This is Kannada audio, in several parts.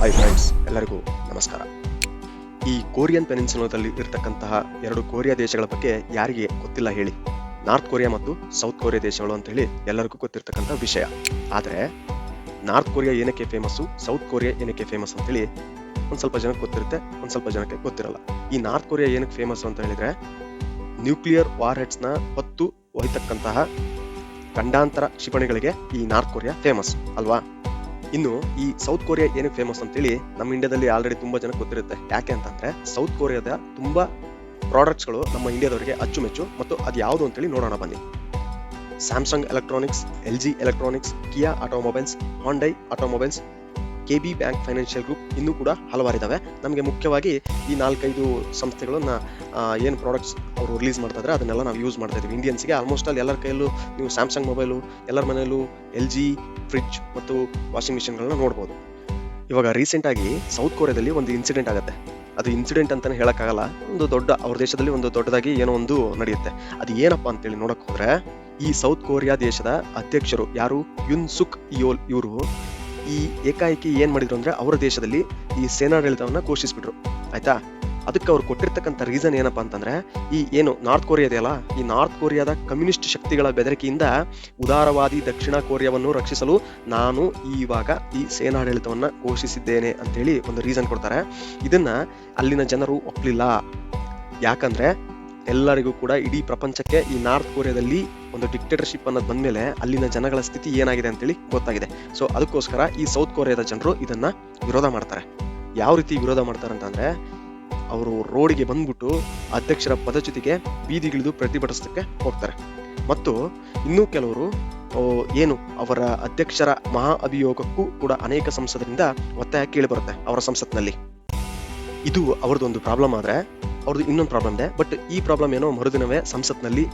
ಹಾಯ್ ಫ್ರೆಂಡ್ಸ್ ಎಲ್ಲರಿಗೂ ನಮಸ್ಕಾರ. ಈ ಕೊರಿಯನ್ ಪೆನಿನ್ಸುಲದಲ್ಲಿ ಇರತಕ್ಕಂತಹ ಎರಡು ಕೊರಿಯಾ ದೇಶಗಳ ಬಗ್ಗೆ ಯಾರಿಗೆ ಗೊತ್ತಿಲ್ಲ ಹೇಳಿ. ನಾರ್ತ್ ಕೊರಿಯಾ ಮತ್ತು ಸೌತ್ ಕೊರಿಯಾ ದೇಶಗಳು ಅಂತ ಹೇಳಿ ಎಲ್ಲರಿಗೂ ಗೊತ್ತಿರ್ತಕ್ಕಂಥ ವಿಷಯ. ಆದರೆ ನಾರ್ತ್ ಕೊರಿಯಾ ಏನಕ್ಕೆ ಫೇಮಸ್ಸು ಸೌತ್ ಕೊರಿಯಾ ಏನಕ್ಕೆ ಫೇಮಸ್ ಅಂತೇಳಿ ಒಂದು ಸ್ವಲ್ಪ ಜನಕ್ಕೆ ಗೊತ್ತಿರುತ್ತೆ, ಒಂದು ಸ್ವಲ್ಪ ಜನಕ್ಕೆ ಗೊತ್ತಿರಲ್ಲ. ಈ ನಾರ್ತ್ ಕೊರಿಯಾ ಏನಕ್ಕೆ ಫೇಮಸ್ ಅಂತ ಹೇಳಿದ್ರೆ ನ್ಯೂಕ್ಲಿಯರ್ ವಾರ್ ಹೆಡ್ಸ್ನ ಹೊತ್ತು ಒಯ್ತಕ್ಕಂತಹ ಖಂಡಾಂತರ ಕ್ಷಿಪಣಿಗಳಿಗೆ ಈ ನಾರ್ತ್ ಕೊರಿಯಾ ಫೇಮಸ್ ಅಲ್ವಾ? ಇನ್ನು ಈ ಸೌತ್ ಕೊರಿಯಾ ಏನಕ್ಕೆ ಫೇಮಸ್ ಅಂತೇಳಿ ನಮ್ಮ ಇಂಡಿಯಾದಲ್ಲಿ ಆಲ್ರೆಡಿ ತುಂಬಾ ಜನಕ್ಕೆ ಗೊತ್ತಿರುತ್ತೆ. ಯಾಕೆ ಅಂತಂದ್ರೆ ಸೌತ್ ಕೊರಿಯಾದ ತುಂಬಾ ಪ್ರಾಡಕ್ಟ್ಸ್ಗಳು ನಮ್ಮ ಇಂಡಿಯಾದವರಿಗೆ ಅಚ್ಚುಮೆಚ್ಚು ಮತ್ತು ಅದು ಯಾವುದು ಅಂತೇಳಿ ನೋಡೋಣ ಬನ್ನಿ. Samsung electronics L G electronics Kia automobiles Hyundai automobiles K B bank financial group ಇನ್ನೂ ಕೂಡ ಹಲವಾರಿದ್ದಾವೆ ನಮಗೆ ಮುಖ್ಯವಾಗಿ ಈ ನಾಲ್ಕೈದು ಸಂಸ್ಥೆಗಳನ್ನ ಏನು ಪ್ರಾಡಕ್ಟ್ಸ್ ಅವರು ರಿಲೀಸ್ ಮಾಡ್ತಾ ಅದನ್ನೆಲ್ಲ ನಾವು ಯೂಸ್ ಮಾಡ್ತಾ ಇದ್ದೀವಿ. ಇಂಡಿಯನ್ಸ್ಗೆ ಆಲ್ಮೋಸ್ಟ್ ಅಲ್ಲಿ ಎಲ್ಲರ ಕೈಯಲ್ಲೂ ನೀವು ಸ್ಯಾಮ್ಸಂಗ್ ಮೊಬೈಲು ಎಲ್ಲರ ಮನೆಯಲ್ಲೂ ಎಲ್ ಜಿ ಫ್ರಿಡ್ಜ್ ಮತ್ತು ವಾಷಿಂಗ್ ಮಿಷಿನ್ಗಳನ್ನ ನೋಡ್ಬೋದು. ಇವಾಗ ರೀಸೆಂಟಾಗಿ ಸೌತ್ ಕೊರಿಯಾದಲ್ಲಿ ಒಂದು ಇನ್ಸಿಡೆಂಟ್ ಆಗುತ್ತೆ. ಅದು ಇನ್ಸಿಡೆಂಟ್ ಅಂತಲೇ ಹೇಳೋಕ್ಕಾಗಲ್ಲ. ಒಂದು ದೊಡ್ಡ, ಅವ್ರ ದೇಶದಲ್ಲಿ ಒಂದು ದೊಡ್ಡದಾಗಿ ಏನೋ ಒಂದು ನಡೆಯುತ್ತೆ. ಅದು ಏನಪ್ಪ ಅಂತೇಳಿ ನೋಡೋಕೆ ಹೋದರೆ, ಈ ಸೌತ್ ಕೊರಿಯಾ ದೇಶದ ಅಧ್ಯಕ್ಷರು ಯಾರು? ಯುನ್ ಸುಕ್ ಯೋಲ್ ಇವರು ಈ ಏಕಾಏಕಿ ಏನು ಮಾಡಿದ್ರು ಅಂದ್ರೆ ಅವರ ದೇಶದಲ್ಲಿ ಈ ಸೇನಾಡಳಿತವನ್ನು ಘೋಷಿಸ್ಬಿಟ್ರು. ಆಯ್ತಾ? ಅದಕ್ಕೆ ಅವ್ರು ಕೊಟ್ಟಿರ್ತಕ್ಕಂಥ ರೀಸನ್ ಏನಪ್ಪಾ ಅಂತಂದ್ರೆ, ಈ ಏನು ನಾರ್ತ್ ಕೊರಿಯಾ ಇದೆಯಲ್ಲ, ಈ ನಾರ್ತ್ ಕೊರಿಯಾದ ಕಮ್ಯುನಿಸ್ಟ್ ಶಕ್ತಿಗಳ ಬೆದರಿಕೆಯಿಂದ ಉದಾರವಾದಿ ದಕ್ಷಿಣ ಕೊರಿಯಾವನ್ನು ರಕ್ಷಿಸಲು ನಾನು ಇವಾಗ ಈ ಸೇನಾಡಳಿತವನ್ನ ಘೋಷಿಸಿದ್ದೇನೆ ಅಂತೇಳಿ ಒಂದು ರೀಸನ್ ಕೊಡ್ತಾರೆ. ಇದನ್ನ ಅಲ್ಲಿನ ಜನರು ಒಪ್ಪಲಿಲ್ಲ ಯಾಕಂದ್ರೆ ಎಲ್ಲರಿಗೂ ಕೂಡ ಇಡೀ ಪ್ರಪಂಚಕ್ಕೆ ಈ ನಾರ್ತ್ ಕೊರಿಯಾದಲ್ಲಿ ಒಂದು ಡಿಕ್ಟೇಟರ್ಶಿಪ್ ಅನ್ನೋದು ಬಂದ್ಮೇಲೆ ಅಲ್ಲಿನ ಜನಗಳ ಸ್ಥಿತಿ ಏನಾಗಿದೆ ಅಂತೇಳಿ ಗೊತ್ತಾಗಿದೆ. ಸೊ ಅದಕ್ಕೋಸ್ಕರ ಈ ಸೌತ್ ಕೊರಿಯಾದ ಜನರು ಇದನ್ನ ವಿರೋಧ ಮಾಡ್ತಾರೆ. ಯಾವ ರೀತಿ ವಿರೋಧ ಮಾಡ್ತಾರೆ ಅಂತಂದ್ರೆ, ಅವರು ರೋಡಿಗೆ ಬಂದ್ಬಿಟ್ಟು ಅಧ್ಯಕ್ಷರ ಪದಚ್ಯುತಿಗೆ ಬೀದಿಗಿಳಿದು ಪ್ರತಿಭಟಿಸೋದಕ್ಕೆ ಹೋಗ್ತಾರೆ. ಮತ್ತು ಇನ್ನೂ ಕೆಲವರು ಏನು, ಅವರ ಅಧ್ಯಕ್ಷರ ಮಹಾ ಅಭಿಯೋಗಕ್ಕೂ ಕೂಡ ಅನೇಕ ಸಂಸದರಿಂದ ಒತ್ತಾಯ ಕೇಳಿಬರುತ್ತೆ ಅವರ ಸಂಸತ್ನಲ್ಲಿ. ಇದು ಅವರದೊಂದು ಪ್ರಾಬ್ಲಮ್ ಆದ್ರೆ ಅವ್ರದ್ದು ಇನ್ನೊಂದು ಪ್ರಾಬ್ಲಮ್ ಇದೆ. ಬಟ್ ಈ ಪ್ರಾಬ್ಲಮ್ ಏನೋ ಮರುದಿನವೇ ಸಂಸತ್ನಲ್ಲಿ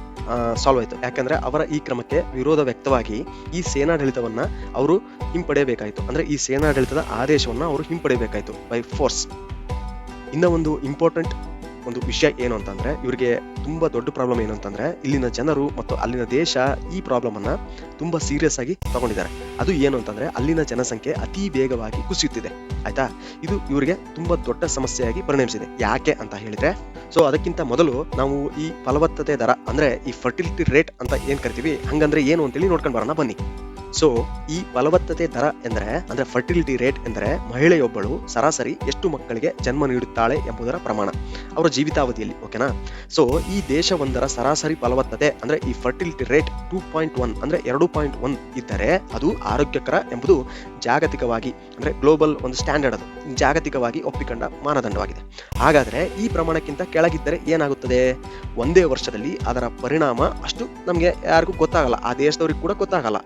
ಸಾಲ್ವ್ ಆಯಿತು. ಯಾಕಂದ್ರೆ ಅವರ ಈ ಕ್ರಮಕ್ಕೆ ವಿರೋಧ ವ್ಯಕ್ತವಾಗಿ ಈ ಸೇನಾಡಳಿತವನ್ನ ಅವರು ಹಿಂಪಡೆಯಬೇಕಾಯಿತು. ಅಂದ್ರೆ ಈ ಸೇನಾಡಳಿತದ ಆದೇಶವನ್ನ ಅವರು ಹಿಂಪಡೆಯಬೇಕಾಯಿತು ಬೈ ಫೋರ್ಸ್ ಇನ್ನ ಒಂದು ಇಂಪಾರ್ಟೆಂಟ್ ಒಂದು ವಿಷಯ ಏನು ಅಂತಂದ್ರೆ, ಇವರಿಗೆ ತುಂಬಾ ದೊಡ್ಡ ಪ್ರಾಬ್ಲಮ್ ಏನು ಅಂತಂದ್ರೆ, ಇಲ್ಲಿನ ಜನರು ಮತ್ತು ಅಲ್ಲಿನ ದೇಶ ಈ ಪ್ರಾಬ್ಲಮ್ ಅನ್ನ ತುಂಬಾ ಸೀರಿಯಸ್ ಆಗಿ ತಗೊಂಡಿದ್ದಾರೆ. ಅದು ಏನು ಅಂತಂದ್ರೆ, ಅಲ್ಲಿನ ಜನಸಂಖ್ಯೆ ಅತಿ ವೇಗವಾಗಿ ಕುಸಿಯುತ್ತಿದೆ. ಆಯ್ತಾ? ಇದು ಇವರಿಗೆ ತುಂಬಾ ದೊಡ್ಡ ಸಮಸ್ಯೆಯಾಗಿ ಪರಿಣಮಿಸಿದೆ. ಯಾಕೆ ಅಂತ ಹೇಳಿದ್ರೆ ಸೊ ಅದಕ್ಕಿಂತ ಮೊದಲು ನಾವು ಈ ಫಲವತ್ತತೆ ದರ, ಅಂದ್ರೆ ಈ ಫರ್ಟಿಲಿಟಿ ರೇಟ್ ಅಂತ ಏನ್ ಕರಿತೀವಿ, ಹಂಗಂದ್ರೆ ಏನು ಅಂತೇಳಿ ನೋಡ್ಕೊಂಡು ಬರೋಣ ಬನ್ನಿ. ಸೊ ಈ ಫಲವತ್ತತೆ ದರ ಎಂದರೆ, ಅಂದ್ರೆ ಫರ್ಟಿಲಿಟಿ ರೇಟ್ ಎಂದರೆ ಮಹಿಳೆಯೊಬ್ಬಳು ಸರಾಸರಿ ಎಷ್ಟು ಮಕ್ಕಳಿಗೆ ಜನ್ಮ ನೀಡುತ್ತಾಳೆ ಎಂಬುದರ ಪ್ರಮಾಣ. ಅವರ ಜೀವಿತಾವಧಿಯಲ್ಲಿ ಓಕೆನಾ ಸೊ ಈ ದೇಶವೊಂದರ ಸರಾಸರಿ ಫಲವತ್ತತೆ ಅಂದ್ರೆ ಈ fertility rate two point one ಅಂದ್ರೆ ಎರಡು ಪಾಯಿಂಟ್ ಒನ್ ಇದ್ದರೆ ಅದು ಆರೋಗ್ಯಕರ ಎಂಬುದು ಜಾಗತಿಕವಾಗಿ, ಅಂದ್ರೆ ಗ್ಲೋಬಲ್ ಒಂದು ಸ್ಟ್ಯಾಂಡರ್ಡ್ ಅದು. ಜಾಗತಿಕವಾಗಿ ಒಪ್ಪಿಕೊಂಡ ಮಾನದಂಡವಾಗಿದೆ. ಹಾಗಾದ್ರೆ ಈ ಪ್ರಮಾಣಕ್ಕಿಂತ ಕೆಳಗಿದ್ದರೆ ಏನಾಗುತ್ತದೆ? ಒಂದೇ ವರ್ಷದಲ್ಲಿ ಅದರ ಪರಿಣಾಮ ಅಷ್ಟು ನಮಗೆ ಯಾರಿಗೂ ಗೊತ್ತಾಗಲ್ಲ. ಆ ದೇಶದವ್ರಿಗೆ ಕೂಡ ಗೊತ್ತಾಗಲ್ಲ.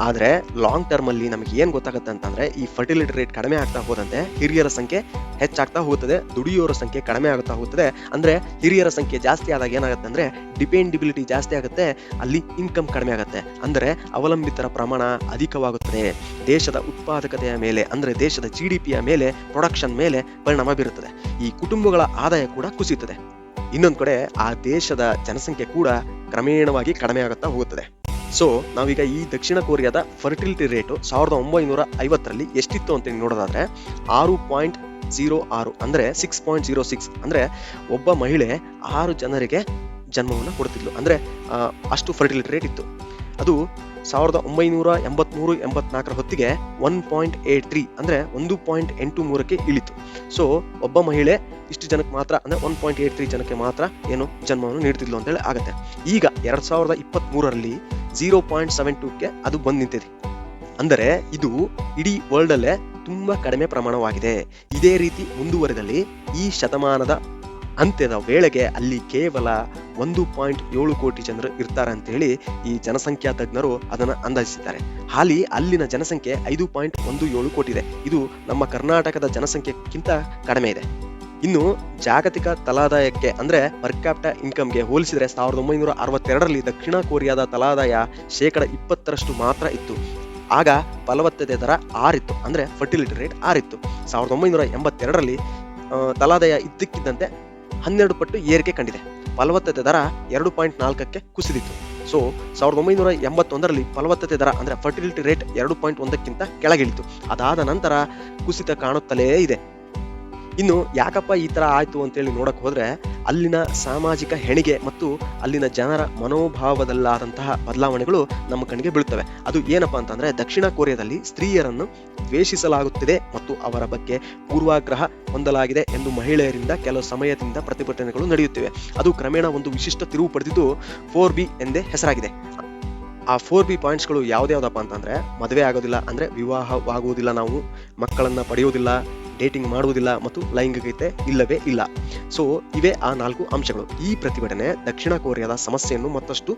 ಆದ್ರೆ ಲಾಂಗ್ ಟರ್ಮ್ ಅಲ್ಲಿ ನಮಗೆ ಏನು ಗೊತ್ತಾಗುತ್ತೆ ಅಂತಂದ್ರೆ ಈ ಫರ್ಟಿಲಿಟಿ ರೇಟ್ ಕಡಿಮೆ ಆಗ್ತಾ ಹೋದಂತೆ ಹಿರಿಯರ ಸಂಖ್ಯೆ ಹೆಚ್ಚಾಗ್ತಾ ಹೋಗುತ್ತದೆ ದುಡಿಯೋರ ಸಂಖ್ಯೆ ಕಡಿಮೆ ಆಗುತ್ತಾ ಹೋಗುತ್ತದೆ ಅಂದ್ರೆ ಹಿರಿಯರ ಸಂಖ್ಯೆ ಜಾಸ್ತಿ ಆದಾಗ ಏನಾಗುತ್ತೆ ಅಂದ್ರೆ ಡಿಪೆಂಡಿಬಿಲಿಟಿ ಜಾಸ್ತಿ ಆಗುತ್ತೆ, ಅಲ್ಲಿ ಇನ್ಕಮ್ ಕಡಿಮೆ ಆಗುತ್ತೆ. ಅಂದ್ರೆ ಅವಲಂಬಿತರ ಪ್ರಮಾಣ ಅಧಿಕವಾಗುತ್ತದೆ. ದೇಶದ ಉತ್ಪಾದಕತೆಯ ಮೇಲೆ, ಅಂದ್ರೆ ದೇಶದ ಜಿ ಡಿ ಪಿಯ ಮೇಲೆ ಪ್ರೊಡಕ್ಷನ್ ಮೇಲೆ ಪರಿಣಾಮ ಬೀರುತ್ತದೆ. ಈ ಕುಟುಂಬಗಳ ಆದಾಯ ಕೂಡ ಕುಸಿಯುತ್ತದೆ. ಇನ್ನೊಂದು ಕಡೆ ಆ ದೇಶದ ಜನಸಂಖ್ಯೆ ಕೂಡ ಕ್ರಮೇಣವಾಗಿ ಕಡಿಮೆ ಆಗುತ್ತಾ ಹೋಗುತ್ತದೆ ಸೊ ನಾವೀಗ ಈ ದಕ್ಷಿಣ ಕೊರಿಯಾದ ಫರ್ಟಿಲಿಟಿ ರೇಟು ಸಾವಿರದ ಒಂಬೈನೂರ ಐವತ್ತರಲ್ಲಿ ಎಷ್ಟಿತ್ತು ಅಂತ ನೋಡೋದಾದ್ರೆ ಆರು ಪಾಯಿಂಟ್ ಜೀರೋ ಆರು ಅಂದ್ರೆ ಸಿಕ್ಸ್ ಪಾಯಿಂಟ್ ಜೀರೋ ಸಿಕ್ಸ್ ಅಂದ್ರೆ ಒಬ್ಬ ಮಹಿಳೆ ಆರು ಜನರಿಗೆ ಜನ್ಮವನ್ನು ಕೊಡ್ತಿದ್ಲು ಅಂದ್ರೆ ಅಷ್ಟು ಫರ್ಟಿಲಿಟಿ ರೇಟ್ ಇತ್ತು. ಅದು ಸಾವಿರದ ಒಂಬೈನೂರ ಎಂಬತ್ಮೂರು, ಎಂಬತ್ನಾಲ್ಕರ ಹೊತ್ತಿಗೆ ಒನ್ ಪಾಯಿಂಟ್ ಏಟ್ ತ್ರೀ ಅಂದ್ರೆ ಒಂದು ಪಾಯಿಂಟ್ ಎಂಟು ಮೂರಕ್ಕೆ ಇಳಿತು. ಸೊ ಒಬ್ಬ ಮಹಿಳೆ ಇಷ್ಟು ಜನಕ್ಕೆ ಮಾತ್ರ ಅಂದ್ರೆ ಒನ್ ಪಾಯಿಂಟ್ ಏಟ್ ತ್ರೀ ಜನಕ್ಕೆ ಮಾತ್ರ ಏನು ಜನ್ಮವನ್ನು ನೀಡ್ತಿದ್ಲು ಅಂತೇಳಿ ಆಗುತ್ತೆ. ಈಗ ಎರಡು ಸಾವಿರದ ಇಪ್ಪತ್ತ್ ಮೂರರಲ್ಲಿ ಜೀರೋ ಪಾಯಿಂಟ್ ಸೆವೆನ್ ಟೂಗೆ ಅದು ಬಂದು ನಿಂತಿದೆ. ಅಂದರೆ ಇದು ಇಡೀ ವರ್ಲ್ಡ್ ಅಲ್ಲೇ ತುಂಬಾ ಕಡಿಮೆ ಪ್ರಮಾಣವಾಗಿದೆ. ಇದೇ ರೀತಿ ಮುಂದುವರೆದಲ್ಲಿ ಈ ಶತಮಾನದ ಅಂತ್ಯದ ವೇಳೆಗೆ ಅಲ್ಲಿ ಕೇವಲ ಒಂದು ಪಾಯಿಂಟ್ ಏಳು ಕೋಟಿ ಜನರು ಇರ್ತಾರೆ ಅಂತ ಹೇಳಿ ಈ ಜನಸಂಖ್ಯಾ ತಜ್ಞರು ಅದನ್ನ ಅಂದಾಜಿಸಿದ್ದಾರೆ. ಹಾಲಿ ಅಲ್ಲಿನ ಜನಸಂಖ್ಯೆ ಐದು ಪಾಯಿಂಟ್ ಒಂದು ಏಳು ಕೋಟಿ ಇದೆ. ಇದು ನಮ್ಮ ಕರ್ನಾಟಕದ ಜನಸಂಖ್ಯೆಗಿಂತ ಕಡಿಮೆ ಇದೆ. ಇನ್ನು ಜಾಗತಿಕ ತಲಾದಾಯಕ್ಕೆ ಅಂದ್ರೆ ಪರ್ ಕ್ಯಾಪಿಟಾ ಇನ್ಕಮ್ಗೆ ಹೋಲಿಸಿದ್ರೆ ಸಾವಿರದ ಒಂಬೈನೂರ ಅರವತ್ತೆರಡರಲ್ಲಿ ದಕ್ಷಿಣ ಕೊರಿಯಾದ ತಲಾದಾಯ ಶೇಕಡ ಇಪ್ಪತ್ತರಷ್ಟು ಮಾತ್ರ ಇತ್ತು. ಆಗ ಫಲವತ್ತತೆ ದರ ಆರಿತ್ತು, ಅಂದ್ರೆ ಫರ್ಟಿಲಿಟಿ ರೇಟ್ ಆರಿತ್ತು. ಸಾವಿರದ ಒಂಬೈನೂರ ಎಂಬತ್ತೆರಡರಲ್ಲಿ ತಲಾದಾಯ ಇದ್ದಕ್ಕಿದ್ದಂತೆ ಹನ್ನೆರಡು ಪಟ್ಟು ಏರಿಕೆ ಕಂಡಿದೆ. ಫಲವತ್ತತೆ ದರ ಎರಡು ಪಾಯಿಂಟ್ ನಾಲ್ಕಕ್ಕೆ ಕುಸಿದಿತ್ತು. ಸೊ ಸಾವಿರದ ಒಂಬೈನೂರ ಎಂಬತ್ತೊಂದರಲ್ಲಿ ಫಲವತ್ತತೆ ದರ ಅಂದ್ರೆ ಫರ್ಟಿಲಿಟಿ ರೇಟ್ ಎರಡು ಪಾಯಿಂಟ್ ಒಂದಕ್ಕಿಂತ ಕೆಳಗಿಳಿತು. ಅದಾದ ನಂತರ ಕುಸಿತ ಕಾಣುತ್ತಲೇ ಇದೆ. ಇನ್ನು ಯಾಕಪ್ಪ ಈ ತರ ಆಯ್ತು ಅಂತೇಳಿ ನೋಡಕ್ ಹೋದ್ರೆ ಅಲ್ಲಿನ ಸಾಮಾಜಿಕ ಹೆಣಿಗೆ ಮತ್ತು ಅಲ್ಲಿನ ಜನರ ಮನೋಭಾವದಲ್ಲಾದಂತಹ ಬದಲಾವಣೆಗಳು ನಮ್ಮ ಕಣ್ಣಿಗೆ ಬೀಳುತ್ತವೆ ಅದು ಏನಪ್ಪಾ ಅಂತಂದ್ರೆ ದಕ್ಷಿಣ ಕೊರಿಯಾದಲ್ಲಿ ಸ್ತ್ರೀಯರನ್ನು ದ್ವೇಷಿಸಲಾಗುತ್ತಿದೆ ಮತ್ತು ಅವರ ಬಗ್ಗೆ ಪೂರ್ವಾಗ್ರಹ ಹೊಂದಲಾಗಿದೆ ಎಂದು ಮಹಿಳೆಯರಿಂದ ಕೆಲವು ಸಮಯದಿಂದ ಪ್ರತಿಭಟನೆಗಳು ನಡೆಯುತ್ತಿವೆ. ಅದು ಕ್ರಮೇಣ ಒಂದು ವಿಶಿಷ್ಟ ತಿರುವು ಪಡೆದಿದ್ದು ಫೋರ್ ಬಿ ಎಂದೇ ಹೆಸರಾಗಿದೆ. ಆ ಫೋರ್ ಬಿ ಪಾಯಿಂಟ್ಸ್ಗಳು ಯಾವ್ದ್ಯಾವ್ದಪ್ಪ ಅಂತಂದ್ರೆ ಮದುವೆ ಆಗೋದಿಲ್ಲ ಅಂದ್ರೆ ವಿವಾಹವಾಗುವುದಿಲ್ಲ ನಾವು, ಮಕ್ಕಳನ್ನ ಪಡೆಯುವುದಿಲ್ಲ ಡೇಟಿಂಗ್ ಮಾಡುವುದಿಲ್ಲ ಮತ್ತು ಲೈಂಗಿಕತೆ ಇಲ್ಲವೇ ಇಲ್ಲ. ಸೊ ಇವೇ ಆ ನಾಲ್ಕು ಅಂಶಗಳು. ಈ ಪ್ರತಿಭಟನೆ ದಕ್ಷಿಣ ಕೊರಿಯಾದ ಸಮಸ್ಯೆಯನ್ನು ಮತ್ತಷ್ಟು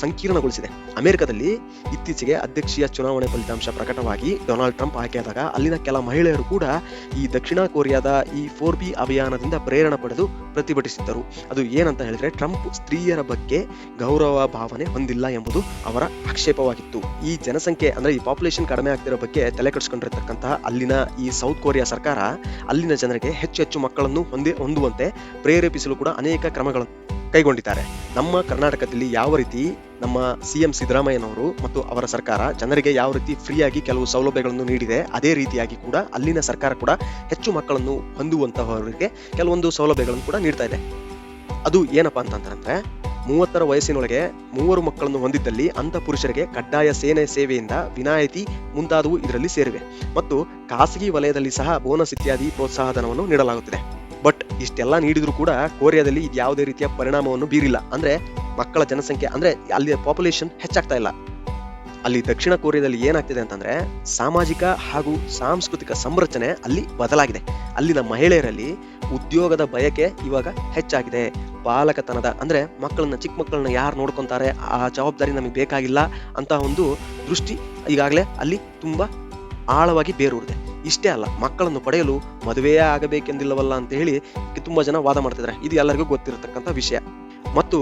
ಸಂಕೀರ್ಣಗೊಳಿಸಿದೆ. ಅಮೆರಿಕದಲ್ಲಿ ಇತ್ತೀಚೆಗೆ ಅಧ್ಯಕ್ಷೀಯ ಚುನಾವಣೆ ಫಲಿತಾಂಶ ಪ್ರಕಟವಾಗಿ ಡೊನಾಲ್ಡ್ ಟ್ರಂಪ್ ಆಯ್ಕೆಯಾದಾಗ ಅಲ್ಲಿನ ಕೆಲ ಮಹಿಳೆಯರು ಕೂಡ ಈ ದಕ್ಷಿಣ ಕೊರಿಯಾದ ಈ ಫೋರ್ ಬಿ ಅಭಿಯಾನದಿಂದ ಪ್ರೇರಣೆ ಪಡೆದು ಪ್ರತಿಭಟಿಸಿದ್ದರು. ಅದು ಏನಂತ ಹೇಳಿದ್ರೆ ಟ್ರಂಪ್ ಸ್ತ್ರೀಯರ ಬಗ್ಗೆ ಗೌರವ ಭಾವನೆ ಹೊಂದಿಲ್ಲ ಎಂಬುದು ಅವರ ಆಕ್ಷೇಪವಾಗಿತ್ತು. ಈ ಜನಸಂಖ್ಯೆ ಅಂದ್ರೆ ಈ ಪಾಪ್ಯುಲೇಷನ್ ಕಡಿಮೆ ಆಗ್ತಿರೋ ಬಗ್ಗೆ ತಲೆ ಕೆಡಿಸ್ಕೊಂಡಿರ್ತಕ್ಕಂತಹ ಅಲ್ಲಿನ ಈ ಸೌತ್ ಕೊರಿಯಾ ಸರ್ಕಾರ ಅಲ್ಲಿನ ಜನರಿಗೆ ಹೆಚ್ಚು ಹೆಚ್ಚು ಮಕ್ಕಳನ್ನು ಹೊಂದಿ, ಹೊಂದುವಂತೆ ಪ್ರೇರೇಪಿಸಲು ಕೂಡ ಅನೇಕ ಕ್ರಮಗಳನ್ನು ಕೈಗೊಂಡಿದ್ದಾರೆ. ನಮ್ಮ ಕರ್ನಾಟಕದಲ್ಲಿ ಯಾವ ರೀತಿ ನಮ್ಮ ಸಿ ಎಂ ಸಿದ್ದರಾಮಯ್ಯನವರು ಮತ್ತು ಅವರ ಸರ್ಕಾರ ಜನರಿಗೆ ಯಾವ ರೀತಿ ಫ್ರೀಯಾಗಿ ಕೆಲವು ಸೌಲಭ್ಯಗಳನ್ನು ನೀಡಿದೆ, ಅದೇ ರೀತಿಯಾಗಿ ಕೂಡ ಅಲ್ಲಿನ ಸರ್ಕಾರ ಕೂಡ ಹೆಚ್ಚು ಮಕ್ಕಳನ್ನು ಹೊಂದುವಂತಹವರಿಗೆ ಕೆಲವೊಂದು ಸೌಲಭ್ಯಗಳನ್ನು ಕೂಡ ನೀಡ್ತಾ ಇದೆ. ಅದು ಏನಪ್ಪಾ ಅಂತಂದ್ರೆ ಮೂವತ್ತರ ವಯಸ್ಸಿನೊಳಗೆ ಮೂವರು ಮಕ್ಕಳನ್ನು ಹೊಂದಿದ್ದಲ್ಲಿ ಅಂಥ ಪುರುಷರಿಗೆ ಕಡ್ಡಾಯ ಸೇನೆ ಸೇವೆಯಿಂದ ವಿನಾಯಿತಿ ಮುಂತಾದವು ಇದರಲ್ಲಿ ಸೇರಿವೆ. ಮತ್ತು ಖಾಸಗಿ ವಲಯದಲ್ಲಿ ಸಹ ಬೋನಸ್ ಇತ್ಯಾದಿ ಪ್ರೋತ್ಸಾಹಧನವನ್ನು ನೀಡಲಾಗುತ್ತಿದೆ. ಬಟ್ ಇಷ್ಟೆಲ್ಲ ನೀಡಿದ್ರು ಕೂಡ ಕೊರಿಯಾದಲ್ಲಿ ಇದು ಯಾವುದೇ ರೀತಿಯ ಪರಿಣಾಮವನ್ನು ಬೀರಿಲ್ಲ. ಅಂದ್ರೆ ಮಕ್ಕಳ ಜನಸಂಖ್ಯೆ, ಅಂದ್ರೆ ಅಲ್ಲಿ ಪಾಪ್ಯುಲೇಷನ್ ಹೆಚ್ಚಾಗ್ತಾ ಇಲ್ಲ. ಅಲ್ಲಿ ದಕ್ಷಿಣ ಕೊರಿಯಾದಲ್ಲಿ ಏನಾಗ್ತಿದೆ ಅಂತಂದ್ರೆ ಸಾಮಾಜಿಕ ಹಾಗೂ ಸಾಂಸ್ಕೃತಿಕ ಸಂರಚನೆ ಅಲ್ಲಿ ಬದಲಾಗಿದೆ. ಅಲ್ಲಿನ ಮಹಿಳೆಯರಲ್ಲಿ ಉದ್ಯೋಗದ ಬಯಕೆ ಇವಾಗ ಹೆಚ್ಚಾಗಿದೆ. ಬಾಲಕತನದ, ಅಂದ್ರೆ ಮಕ್ಕಳನ್ನ, ಚಿಕ್ಕ ಮಕ್ಕಳನ್ನ ಯಾರು ನೋಡ್ಕೊಂತಾರೆ, ಆ ಜವಾಬ್ದಾರಿ ನಮಗೆ ಬೇಕಾಗಿಲ್ಲ ಅಂತ ಒಂದು ದೃಷ್ಟಿ ಈಗಾಗಲೇ ಅಲ್ಲಿ ತುಂಬಾ ಆಳವಾಗಿ ಬೇರೂರಿದೆ. ಇಷ್ಟೇ ಅಲ್ಲ, ಮಕ್ಕಳನ್ನು ಪಡೆಯಲು ಮದುವೆಯೇ ಆಗಬೇಕೆಂದಿಲ್ಲವಲ್ಲ ಅಂತ ಹೇಳಿ ತುಂಬಾ ಜನ ವಾದ ಮಾಡ್ತಿದ್ದಾರೆ. ಇದು ಎಲ್ಲರಿಗೂ ಗೊತ್ತಿರತಕ್ಕಂಥ ವಿಷಯ. ಮತ್ತು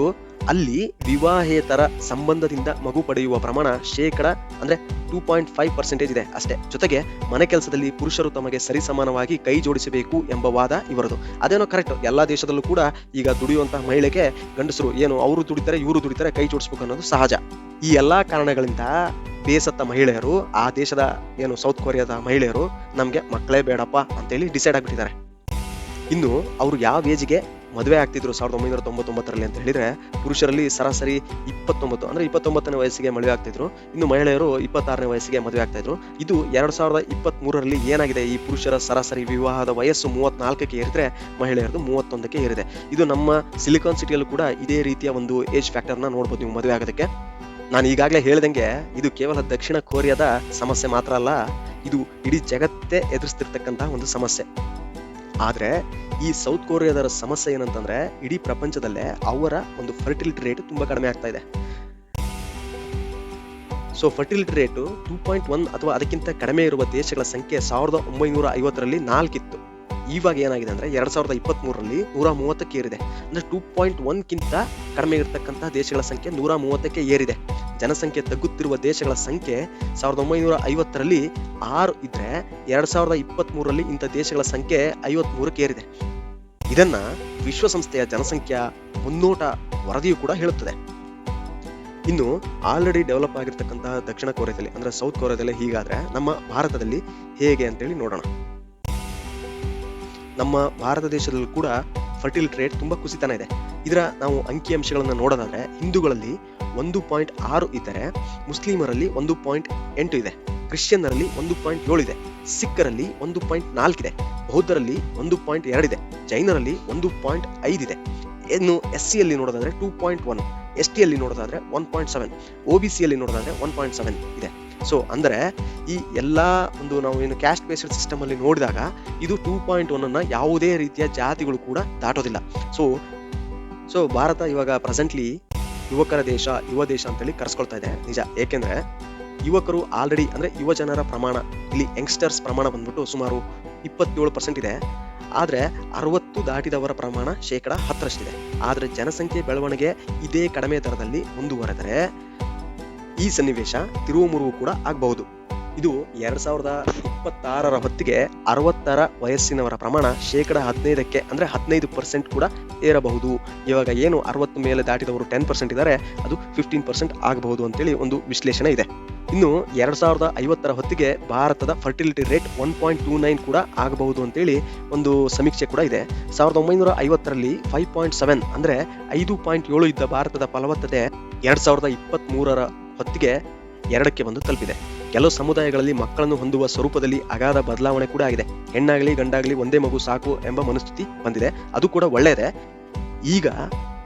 ಅಲ್ಲಿ ವಿವಾಹೇತರ ಸಂಬಂಧದಿಂದ ಮಗು ಪಡೆಯುವ ಪ್ರಮಾಣ ಶೇಕಡ ಅಂದ್ರೆ ಟೂ ಪಾಯಿಂಟ್ ಫೈವ್ ಪರ್ಸೆಂಟೇಜ್ ಇದೆ ಅಷ್ಟೇ. ಜೊತೆಗೆ ಮನೆ ಕೆಲಸದಲ್ಲಿ ಪುರುಷರು ತಮಗೆ ಸರಿಸಮಾನವಾಗಿ ಕೈ ಜೋಡಿಸಬೇಕು ಎಂಬ ವಾದ ಇವರದು. ಅದೇನೋ ಕರೆಕ್ಟ್ ಎಲ್ಲಾ ದೇಶದಲ್ಲೂ ಕೂಡ ಈಗ ದುಡಿಯುವಂತಹ ಮಹಿಳೆಗೆ ಗಂಡಸರು ಏನು ಅವರು ದುಡಿತಾರೆ, ಇವರು ದುಡಿತಾರೆ, ಕೈ ಜೋಡಿಸ್ಬೇಕು ಅನ್ನೋದು ಸಹಜ. ಈ ಎಲ್ಲಾ ಕಾರಣಗಳಿಂದ ಬೇಸತ್ತ ಮಹಿಳೆಯರು, ಆ ದೇಶದ ಏನು ಸೌತ್ ಕೊರಿಯಾದ ಮಹಿಳೆಯರು ನಮ್ಗೆ ಮಕ್ಕಳೇ ಬೇಡಪ್ಪ ಅಂತೇಳಿ ಡಿಸೈಡ್ ಆಗ್ಬಿಟ್ಟಿದ್ದಾರೆ. ಇನ್ನು ಅವರು ಯಾವ ಏಜ್ಗೆ ಮದುವೆ ಆಗ್ತಿದ್ರು ಸಾವಿರದ ಒಂಬೈನೂರ ತೊಂಬತ್ತೊಂಬತ್ತರಲ್ಲಿ ಅಂತ ಹೇಳಿದ್ರೆ ಪುರುಷರಲ್ಲಿ ಸರಾಸರಿ ಇಪ್ಪತ್ತೊಂಬತ್ತು, ಅಂದ್ರೆ ಇಪ್ಪತ್ತೊಂಬತ್ತನೇ ವಯಸ್ಸಿಗೆ ಮದುವೆ ಆಗ್ತಿದ್ರು. ಇನ್ನು ಮಹಿಳೆಯರು ಇಪ್ಪತ್ತಾರನೇ ವಯಸ್ಸಿಗೆ ಮದುವೆ ಆಗ್ತಾ ಇದ್ರು ಇದು ಎರಡು ಸಾವಿರದ ಇಪ್ಪತ್ತ್ ಮೂರರಲ್ಲಿ ಏನಾಗಿದೆ? ಈ ಪುರುಷರ ಸರಾಸರಿ ವಿವಾಹದ ವಯಸ್ಸು ಮೂವತ್ತ್ನಾಲ್ಕಕ್ಕೆ ಏರಿದ್ರೆ ಮಹಿಳೆಯರದು ಮೂವತ್ತೊಂದಕ್ಕೆ ಏರಿದೆ. ಇದು ನಮ್ಮ ಸಿಲಿಕಾನ್ ಸಿಟಿಯಲ್ಲೂ ಕೂಡ ಇದೇ ರೀತಿಯ ಒಂದು ಏಜ್ ಫ್ಯಾಕ್ಟರ್ನ ನೋಡ್ಬೋದು ನೀವು ಮದುವೆ ಆಗೋದಕ್ಕೆ. ನಾನು ಈಗಾಗಲೇ ಹೇಳ್ದಂಗೆ ಇದು ಕೇವಲ ದಕ್ಷಿಣ ಕೊರಿಯಾದ ಸಮಸ್ಯೆ ಮಾತ್ರ ಅಲ್ಲ, ಇದು ಇಡೀ ಜಗತ್ತೇ ಎದುರಿಸ್ತಿರ್ತಕ್ಕಂತಹ ಒಂದು ಸಮಸ್ಯೆ. ಆದ್ರೆ ಈ ಸೌತ್ ಕೊರಿಯಾದರ ಸಮಸ್ಯೆ ಏನಂತಂದ್ರೆ ಇಡೀ ಪ್ರಪಂಚದಲ್ಲೇ ಅವರ ಒಂದು ಫರ್ಟಿಲಿಟಿ ರೇಟ್ ತುಂಬಾ ಕಡಿಮೆ ಆಗ್ತಾ ಇದೆ. So fertility rate two point one ಅಥವಾ ಅದಕ್ಕಿಂತ ಕಡಿಮೆ ಇರುವ ದೇಶಗಳ ಸಂಖ್ಯೆ ಸಾವಿರದ ಒಂಬೈನೂರ ಐವತ್ತರಲ್ಲಿ ನಾಲ್ಕಿತ್ತು. ಇವಾಗ ಏನಾಗಿದೆ ಅಂದ್ರೆ ಎರಡ್ ಸಾವಿರದ ಇಪ್ಪತ್ತ್ ಮೂರರಲ್ಲಿ ನೂರ ಮೂವತ್ತಕ್ಕೆ ಏರಿದೆ. ಅಂದ್ರೆ ಟೂ ಪಾಯಿಂಟ್ ಒನ್ಗಿಂತ ಕಡಿಮೆ ಇರತಕ್ಕಂತಹ ದೇಶಗಳ ಸಂಖ್ಯೆ ನೂರ ಮೂವತ್ತಕ್ಕೆ ಏರಿದೆ. ಜನಸಂಖ್ಯೆ ತಗ್ಗುತ್ತಿರುವ ದೇಶಗಳ ಸಂಖ್ಯೆ ಸಾವಿರದ ಒಂಬೈನೂರ ಐವತ್ತರಲ್ಲಿ ಆರು ಇದ್ರೆ ಎರಡ್ ಸಾವಿರದ ಇಪ್ಪತ್ತ್ ಮೂರರಲ್ಲಿ ಇಂಥ ದೇಶಗಳ ಸಂಖ್ಯೆ ಐವತ್ತ್ ಮೂರಕ್ಕೆ ಏರಿದೆ. ಇದನ್ನ ವಿಶ್ವಸಂಸ್ಥೆಯ ಜನಸಂಖ್ಯಾ ಮುನ್ನೋಟ ವರದಿಯು ಕೂಡ ಹೇಳುತ್ತದೆ. ಇನ್ನು ಆಲ್ರೆಡಿ ಡೆವಲಪ್ ಆಗಿರ್ತಕ್ಕಂತಹ ದಕ್ಷಿಣ ಕೊರಿಯಾದಲ್ಲಿ, ಅಂದ್ರೆ ಸೌತ್ ಕೊರಿಯಾದಲ್ಲಿ ಹೀಗಾದ್ರೆ ನಮ್ಮ ಭಾರತದಲ್ಲಿ ಹೇಗೆ ಅಂತೇಳಿ ನೋಡೋಣ. ನಮ್ಮ ಭಾರತ ದೇಶದಲ್ಲೂ ಕೂಡ ಫರ್ಟಿಲಿಟಿ ರೇಟ್ ತುಂಬಾ ಕುಸಿತನ ಇದೆ. ಇದರ ನಾವು ಅಂಕಿಅಂಶಗಳನ್ನ ನೋಡೋದಾದ್ರೆ ಹಿಂದೂಗಳಲ್ಲಿ ಒಂದು ಪಾಯಿಂಟ್ ಆರು ಇದ್ದರೆ ಮುಸ್ಲಿಮರಲ್ಲಿ ಒಂದು ಪಾಯಿಂಟ್ ಎಂಟು ಇದೆ ಕ್ರಿಶ್ಚಿಯನ್ನರಲ್ಲಿ ಒಂದು ಪಾಯಿಂಟ್ ಏಳು ಇದೆ, ಸಿಖ್ಖರಲ್ಲಿ ಒಂದು ಪಾಯಿಂಟ್ ನಾಲ್ಕಿದೆ ಬೌದ್ಧರಲ್ಲಿ ಒಂದು ಪಾಯಿಂಟ್ ಎರಡಿದೆ ಜೈನರಲ್ಲಿ ಒಂದು ಪಾಯಿಂಟ್ ಐದಿದೆ ಇನ್ನು ಎಸ್ ಸಿಯಲ್ಲಿ ನೋಡೋದಾದ್ರೆ ಟೂ ಪಾಯಿಂಟ್ ಒನ್ ಎಸ್ ಟಿಯಲ್ಲಿ ನೋಡೋದಾದ್ರೆ one point seven O B ಸಿಯಲ್ಲಿ ನೋಡೋದಾದ್ರೆ ಒನ್ ಪಾಯಿಂಟ್ ಸೆವೆನ್ ಇದೆ. ಸೊ ಅಂದ್ರೆ ಈ ಎಲ್ಲಾ ಒಂದು ನಾವು ಏನು ಕ್ಯಾಸ್ಟ್ ಬೇಸ್ಡ್ ಸಿಸ್ಟಮ್ ಅಲ್ಲಿ ನೋಡಿದಾಗ ಇದು ಟೂ ಪಾಯಿಂಟ್ ಒನ್ ಅನ್ನ ಯಾವುದೇ ರೀತಿಯ ಜಾತಿಗಳು ಕೂಡ ದಾಟೋದಿಲ್ಲ. ಸೊ ಸೊ ಭಾರತ ಇವಾಗ ಪ್ರೆಸೆಂಟ್ಲಿ ಯುವಕರ ದೇಶ, ಯುವ ದೇಶ ಅಂತೇಳಿ ಕರೆಸ್ಕೊಳ್ತಾ ಇದೆ ನಿಜ. ಏಕೆಂದ್ರೆ ಯುವಕರು ಆಲ್ರೆಡಿ ಅಂದ್ರೆ ಯುವ ಜನರ ಪ್ರಮಾಣ, ಇಲ್ಲಿ ಯಂಗ್ಸ್ಟರ್ಸ್ ಪ್ರಮಾಣ ಬಂದ್ಬಿಟ್ಟು ಸುಮಾರು ಇಪ್ಪತ್ತೇಳು ಪರ್ಸೆಂಟ್ ಇದೆ. ಆದ್ರೆ ಅರವತ್ತು ದಾಟಿದವರ ಪ್ರಮಾಣ ಶೇಕಡ ಹತ್ತರಷ್ಟಿದೆ. ಆದ್ರೆ ಜನಸಂಖ್ಯೆ ಬೆಳವಣಿಗೆ ಇದೇ ಕಡಿಮೆ ದರದಲ್ಲಿ ಮುಂದುವರೆದರೆ ಈ ಸನ್ನಿವೇಶ ತಿರುವು ಮುರುವು ಕೂಡ ಆಗಬಹುದು. ಇದು ಎರಡ್ ಸಾವಿರದ ಇಪ್ಪತ್ತಾರರ ಹೊತ್ತಿಗೆ ಅರವತ್ತರ ವಯಸ್ಸಿನವರ ಪ್ರಮಾಣ ಶೇಕಡ ಹದಿನೈದಕ್ಕೆ ಅಂದ್ರೆ ಹದಿನೈದು ಪರ್ಸೆಂಟ್ ಕೂಡ ಏರಬಹುದು. ಇವಾಗ ಏನು ಅರವತ್ತು ಮೇಲೆ ದಾಟಿದವರು ಟೆನ್ ಪರ್ಸೆಂಟ್ ಇದ್ದಾರೆ, ಅದು ಫಿಫ್ಟೀನ್ ಪರ್ಸೆಂಟ್ ಆಗಬಹುದು ಅಂತೇಳಿ ಒಂದು ವಿಶ್ಲೇಷಣೆ ಇದೆ. ಇನ್ನು ಎರಡ್ ಸಾವಿರದ ಐವತ್ತರ ಹೊತ್ತಿಗೆ ಭಾರತದ fertility rate one point two nine ಕೂಡ ಆಗಬಹುದು ಅಂತೇಳಿ ಒಂದು ಸಮೀಕ್ಷೆ ಕೂಡ ಇದೆ. ಸಾವಿರದ ಒಂಬೈನೂರ ಐವತ್ತರಲ್ಲಿ ಫೈವ್ ಪಾಯಿಂಟ್ ಸೆವೆನ್ ಅಂದ್ರೆ ಐದು ಪಾಯಿಂಟ್ ಏಳು ಇದ್ದ ಭಾರತದ ಫಲವತ್ತತೆ ಎರಡ್ ಸಾವಿರದ ಇಪ್ಪತ್ತ್ ಮೂರರ ಹೊತ್ತಿಗೆ ಎರಡಕ್ಕೆ ಬಂದು ತಲುಪಿದೆ. ಕೆಲವು ಸಮುದಾಯಗಳಲ್ಲಿ ಮಕ್ಕಳನ್ನು ಹೊಂದುವ ಸ್ವರೂಪದಲ್ಲಿ ಅಗಾಧ ಬದಲಾವಣೆ ಕೂಡ ಆಗಿದೆ. ಹೆಣ್ಣಾಗಲಿ ಗಂಡಾಗಲಿ ಒಂದೇ ಮಗು ಸಾಕು ಎಂಬ ಮನಸ್ಥಿತಿ ಬಂದಿದೆ. ಅದು ಕೂಡ ಒಳ್ಳೆಯದೇ ಈಗ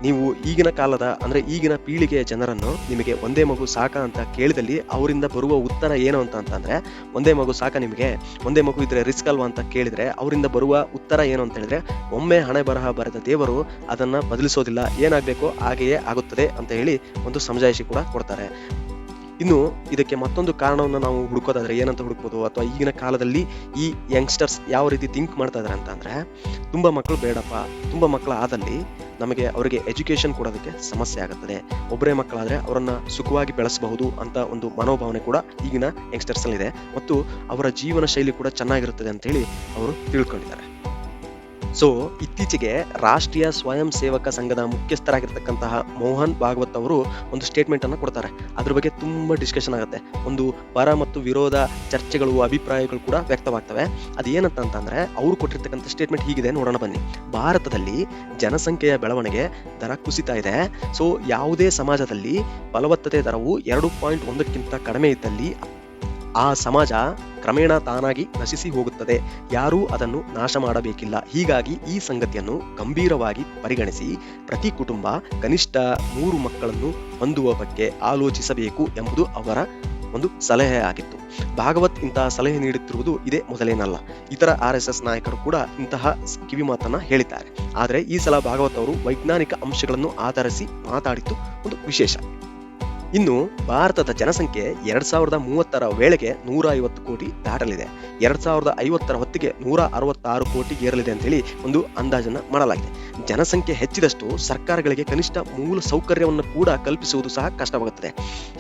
ನೀವು ಈಗಿನ ಕಾಲದ, ಅಂದ್ರೆ ಈಗಿನ ಪೀಳಿಗೆಯ ಜನರನ್ನು ನಿಮಗೆ ಒಂದೇ ಮಗು ಸಾಕ ಅಂತ ಕೇಳಿದಲ್ಲಿ ಅವರಿಂದ ಬರುವ ಉತ್ತರ ಏನು ಅಂತ ಅಂತಂದ್ರೆ, ಒಂದೇ ಮಗು ಸಾಕ ನಿಮಗೆ, ಒಂದೇ ಮಗು ಇದ್ರೆ ರಿಸ್ಕ್ ಅಲ್ವಾ ಅಂತ ಕೇಳಿದ್ರೆ ಅವರಿಂದ ಬರುವ ಉತ್ತರ ಏನು ಅಂತ ಹೇಳಿದ್ರೆ, ಒಮ್ಮೆ ಹಣೆ ಬರಹ ಬರೆದ ದೇವರು ಅದನ್ನ ಬದಲಿಸೋದಿಲ್ಲ, ಏನಾಗಬೇಕು ಹಾಗೆಯೇ ಆಗುತ್ತದೆ ಅಂತ ಹೇಳಿ ಒಂದು ಸಮಜಾಯಿಷಿ ಕೂಡ ಕೊಡ್ತಾರೆ. ಇನ್ನು ಇದಕ್ಕೆ ಮತ್ತೊಂದು ಕಾರಣವನ್ನು ನಾವು ಹುಡುಕೋದಾದ್ರೆ ಏನಂತ ಹುಡುಕ್ಬೋದು ಅಥವಾ ಈಗಿನ ಕಾಲದಲ್ಲಿ ಈ ಯಂಗ್ಸ್ಟರ್ಸ್ ಯಾವ ರೀತಿ ಥಿಂಕ್ ಮಾಡ್ತಾ ಇದಾರೆ ಅಂತ ಅಂದ್ರೆ, ತುಂಬಾ ಮಕ್ಕಳು ಬೇಡಪ್ಪ, ತುಂಬಾ ಮಕ್ಕಳು ಆದಲ್ಲಿ ನಮಗೆ ಅವರಿಗೆ ಎಜುಕೇಶನ್ ಕೊಡೋದಕ್ಕೆ ಸಮಸ್ಯೆ ಆಗುತ್ತದೆ. ಒಬ್ಬರೇ ಮಕ್ಕಳಾದ್ರೆ ಅವರನ್ನ ಸುಖವಾಗಿ ಬೆಳೆಸಬಹುದು ಅಂತ ಒಂದು ಮನೋಭಾವನೆ ಕೂಡ ಈಗಿನ ಯಂಗ್ಸ್ಟರ್ಸ್ ಅಲ್ಲಿ ಇದೆ ಮತ್ತು ಅವರ ಜೀವನ ಶೈಲಿ ಕೂಡ ಚೆನ್ನಾಗಿರುತ್ತದೆ ಅಂತ ಹೇಳಿ ಅವರು ತಿಳ್ಕೊಂಡಿದ್ದಾರೆ. ಸೊ ಇತ್ತೀಚೆಗೆ ರಾಷ್ಟ್ರೀಯ ಸ್ವಯಂ ಸೇವಕ ಸಂಘದ ಮುಖ್ಯಸ್ಥರಾಗಿರ್ತಕ್ಕಂತಹ ಮೋಹನ್ ಭಾಗವತ್ ಅವರು ಒಂದು ಸ್ಟೇಟ್ಮೆಂಟ್ ಅನ್ನು ಕೊಡ್ತಾರೆ. ಅದ್ರ ಬಗ್ಗೆ ತುಂಬಾ ಡಿಸ್ಕಷನ್ ಆಗುತ್ತೆ. ಒಂದು ಪರ ಮತ್ತು ವಿರೋಧ ಚರ್ಚೆಗಳು, ಅಭಿಪ್ರಾಯಗಳು ಕೂಡ ವ್ಯಕ್ತವಾಗ್ತವೆ. ಏನಂತ ಅಂತಂದ್ರೆ ಅವರು ಕೊಟ್ಟಿರ್ತಕ್ಕಂಥ ಸ್ಟೇಟ್ಮೆಂಟ್ ಹೀಗಿದೆ, ನೋಡೋಣ ಬನ್ನಿ. ಭಾರತದಲ್ಲಿ ಜನಸಂಖ್ಯೆಯ ಬೆಳವಣಿಗೆ ದರ ಕುಸಿತ ಇದೆ. ಸೊ ಯಾವುದೇ ಸಮಾಜದಲ್ಲಿ ಫಲವತ್ತತೆ ದರವು ಎರಡು ಪಾಯಿಂಟ್ ಒಂದಕ್ಕಿಂತ ಕಡಿಮೆ ಇದ್ದಲ್ಲಿ ಆ ಸಮಾಜ ಕ್ರಮೇಣ ತಾನಾಗಿ ನಶಿಸಿ ಹೋಗುತ್ತದೆ. ಯಾರೂ ಅದನ್ನು ನಾಶ ಮಾಡಬೇಕಿಲ್ಲ. ಹೀಗಾಗಿ ಈ ಸಂಗತಿಯನ್ನು ಗಂಭೀರವಾಗಿ ಪರಿಗಣಿಸಿ ಪ್ರತಿ ಕುಟುಂಬ ಕನಿಷ್ಠ ಮೂರು ಮಕ್ಕಳನ್ನು ಹೊಂದುವ ಬಗ್ಗೆ ಆಲೋಚಿಸಬೇಕು ಎಂಬುದು ಅವರ ಒಂದು ಸಲಹೆ ಆಗಿತ್ತು. ಭಾಗವತ್ ಇಂತಹ ಸಲಹೆ ನೀಡುತ್ತಿರುವುದು ಇದೇ ಮೊದಲೇನಲ್ಲ. ಇತರ ಆರ್ ಎಸ್ ನಾಯಕರು ಕೂಡ ಇಂತಹ ಕಿವಿ ಮಾತನ್ನ ಹೇಳಿದ್ದಾರೆ. ಆದರೆ ಈ ಸಲ ಭಾಗವತ್ ಅವರು ವೈಜ್ಞಾನಿಕ ಅಂಶಗಳನ್ನು ಆಧರಿಸಿ ಮಾತಾಡಿದ್ದು ಒಂದು ವಿಶೇಷ. ಇನ್ನು ಭಾರತದ ಜನಸಂಖ್ಯೆ ಎರಡ್ ಸಾವಿರದ ಮೂವತ್ತರ ವೇಳೆಗೆ ನೂರ ಐವತ್ತು ಕೋಟಿ ದಾಟಲಿದೆ. ಎರಡ್ ಸಾವಿರದ ಐವತ್ತರ ಹೊತ್ತಿಗೆ ನೂರ ಅರವತ್ತಾರು ಕೋಟಿ ಏರಲಿದೆ ಅಂತೇಳಿ ಒಂದು ಅಂದಾಜನ್ನ ಮಾಡಲಾಗಿದೆ. ಜನಸಂಖ್ಯೆ ಹೆಚ್ಚಿದಷ್ಟು ಸರ್ಕಾರಗಳಿಗೆ ಕನಿಷ್ಠ ಮೂಲ ಸೌಕರ್ಯವನ್ನು ಕೂಡ ಕಲ್ಪಿಸುವುದು ಸಹ ಕಷ್ಟವಾಗುತ್ತದೆ.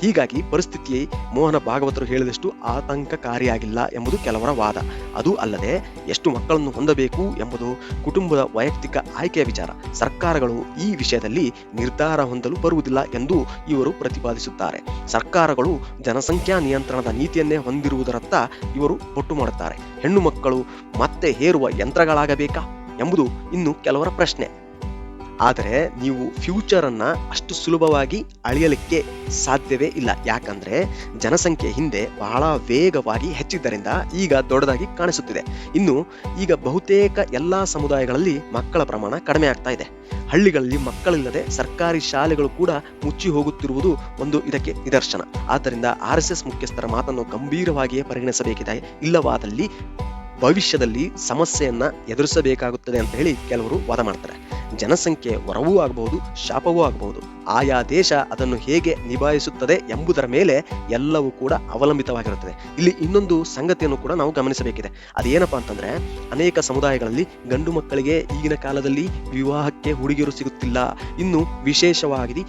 ಹೀಗಾಗಿ ಪರಿಸ್ಥಿತಿ ಮೋಹನ ಭಾಗವತರು ಹೇಳಿದಷ್ಟು ಆತಂಕಕಾರಿಯಾಗಿಲ್ಲ ಎಂಬುದು ಕೆಲವರ ವಾದ. ಅದು ಅಲ್ಲದೆ ಎಷ್ಟು ಮಕ್ಕಳನ್ನು ಹೊಂದಬೇಕು ಎಂಬುದು ಕುಟುಂಬದ ವೈಯಕ್ತಿಕ ಆಯ್ಕೆಯ ವಿಚಾರ. ಸರ್ಕಾರಗಳು ಈ ವಿಷಯದಲ್ಲಿ ನಿರ್ಧಾರ ಹೊಂದಲು ಬರುವುದಿಲ್ಲ ಎಂದು ಇವರು ಪ್ರತಿಪಾದಿಸುತ್ತಾರೆ. ಸರ್ಕಾರಗಳು ಜನಸಂಖ್ಯಾ ನಿಯಂತ್ರಣದ ನೀತಿಯನ್ನೇ ಹೊಂದಿರುವುದರತ್ತ ಇವರು ಪಟ್ಟು ಮಾಡುತ್ತಾರೆ. ಹೆಣ್ಣು ಮಕ್ಕಳು ಮತ್ತೆ ಹೇರುವ ಯಂತ್ರಗಳಾಗಬೇಕಾ? ಎಂಬುದು ಇನ್ನು ಕೆಲವರ ಪ್ರಶ್ನೆ. ಆದರೆ ನೀವು ಫ್ಯೂಚರನ್ನು ಅಷ್ಟು ಸುಲಭವಾಗಿ ಅಳೆಯಲಿಕ್ಕೆ ಸಾಧ್ಯವೇ ಇಲ್ಲ. ಯಾಕಂದರೆ ಜನಸಂಖ್ಯೆ ಹಿಂದೆ ಬಹಳ ವೇಗವಾಗಿ ಹೆಚ್ಚಿದ್ದರಿಂದ ಈಗ ದೊಡ್ಡದಾಗಿ ಕಾಣಿಸುತ್ತಿದೆ. ಇನ್ನು ಈಗ ಬಹುತೇಕ ಎಲ್ಲ ಸಮುದಾಯಗಳಲ್ಲಿ ಮಕ್ಕಳ ಪ್ರಮಾಣ ಕಡಿಮೆ ಆಗ್ತಾ ಇದೆ. ಹಳ್ಳಿಗಳಲ್ಲಿ ಮಕ್ಕಳಿಲ್ಲದೆ ಸರ್ಕಾರಿ ಶಾಲೆಗಳು ಕೂಡ ಮುಚ್ಚಿ ಹೋಗುತ್ತಿರುವುದು ಒಂದು ಇದಕ್ಕೆ ನಿದರ್ಶನ. ಆದ್ದರಿಂದ ಆರ್ ಎಸ್ ಎಸ್ ಮುಖ್ಯಸ್ಥರ ಮಾತನ್ನು ಗಂಭೀರವಾಗಿಯೇ ಪರಿಗಣಿಸಬೇಕಿದೆ. ಇಲ್ಲವಾದಲ್ಲಿ ಭವಿಷ್ಯದಲ್ಲಿ ಸಮಸ್ಯೆಯನ್ನ ಎದುರಿಸಬೇಕಾಗುತ್ತದೆ ಅಂತ ಹೇಳಿ ಕೆಲವರು ವಾದ ಮಾಡ್ತಾರೆ. ಜನಸಂಖ್ಯೆ ವರವೂ ಆಗಬಹುದು ಶಾಪವೂ ಆಗಬಹುದು ಆಯಾ ದೇಶ ಅದನ್ನು ಹೇಗೆ ನಿಭಾಯಿಸುತ್ತದೆ ಎಂಬುದರ ಮೇಲೆ ಎಲ್ಲವೂ ಕೂಡ ಅವಲಂಬಿತವಾಗಿರುತ್ತದೆ. ಇಲ್ಲಿ ಇನ್ನೊಂದು ಸಂಗತಿಯನ್ನು ಕೂಡ ನಾವು ಗಮನಿಸಬೇಕಿದೆ. ಅದೇನಪ್ಪ ಅಂತಂದ್ರೆ, ಅನೇಕ ಸಮುದಾಯಗಳಲ್ಲಿ ಗಂಡು ಮಕ್ಕಳಿಗೆ ಈಗಿನ ಕಾಲದಲ್ಲಿ ವಿವಾಹಕ್ಕೆ ಹುಡುಗಿಯರು ಸಿಗುತ್ತಿಲ್ಲ. ಇನ್ನು ವಿಶೇಷವಾಗಿ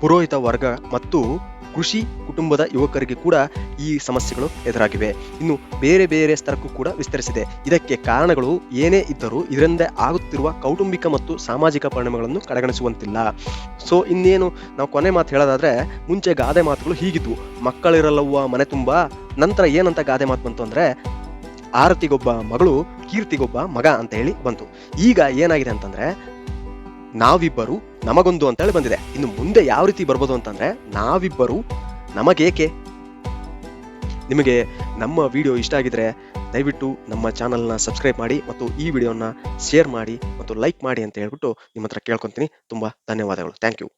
ಪುರೋಹಿತ ವರ್ಗ ಮತ್ತು ಕೃಷಿ ಕುಟುಂಬದ ಯುವಕರಿಗೆ ಕೂಡ ಈ ಸಮಸ್ಯೆಗಳು ಎದುರಾಗಿವೆ. ಇನ್ನು ಬೇರೆ ಬೇರೆ ಸ್ತರಕ್ಕೂ ಕೂಡ ವಿಸ್ತರಿಸಿದೆ. ಇದಕ್ಕೆ ಕಾರಣಗಳು ಏನೇ ಇದ್ದರೂ ಇದರಿಂದ ಆಗುತ್ತಿರುವ ಕೌಟುಂಬಿಕ ಮತ್ತು ಸಾಮಾಜಿಕ ಪರಿಣಾಮಗಳನ್ನು ಕಡೆಗಣಿಸುವಂತಿಲ್ಲ. ಸೊ ಇನ್ನೇನು ನಾವು ಕೊನೆ ಮಾತು ಹೇಳೋದಾದ್ರೆ, ಮುಂಚೆ ಗಾದೆ ಮಾತುಗಳು ಹೀಗಿದ್ವು. ಮಕ್ಕಳಿರಲ್ಲವ್ವ, ಮನೆ ತುಂಬ. ನಂತರ ಏನಂತ ಗಾದೆ ಮಾತು ಬಂತು ಅಂದ್ರೆ, ಆರತಿಗೊಬ್ಬ ಮಗಳು ಕೀರ್ತಿಗೊಬ್ಬ ಮಗ ಅಂತ ಹೇಳಿ ಬಂತು. ಈಗ ಏನಾಗಿದೆ ಅಂತಂದ್ರೆ ನಾವಿಬ್ಬರು ನಮಗೊಂದು ಅಂತ ಹೇಳಿ ಬಂದಿದೆ. ಇನ್ನು ಮುಂದೆ ಯಾವ ರೀತಿ ಬರ್ಬೋದು ಅಂತಂದ್ರೆ, ನಾವಿಬ್ಬರು ನಮಗೇಕೆ? ನಿಮಗೆ ನಮ್ಮ ವಿಡಿಯೋ ಇಷ್ಟ ಆಗಿದ್ರೆ ದಯವಿಟ್ಟು ನಮ್ಮ ಚಾನಲ್ನ ಸಬ್ಸ್ಕ್ರೈಬ್ ಮಾಡಿ ಮತ್ತು ಈ ವಿಡಿಯೋನ ಶೇರ್ ಮಾಡಿ ಮತ್ತು ಲೈಕ್ ಮಾಡಿ ಅಂತ ಹೇಳ್ಬಿಟ್ಟು ನಿಮ್ಮ ಹತ್ರ ಕೇಳ್ಕೊತೀನಿ. ತುಂಬ ಧನ್ಯವಾದಗಳು. Thank you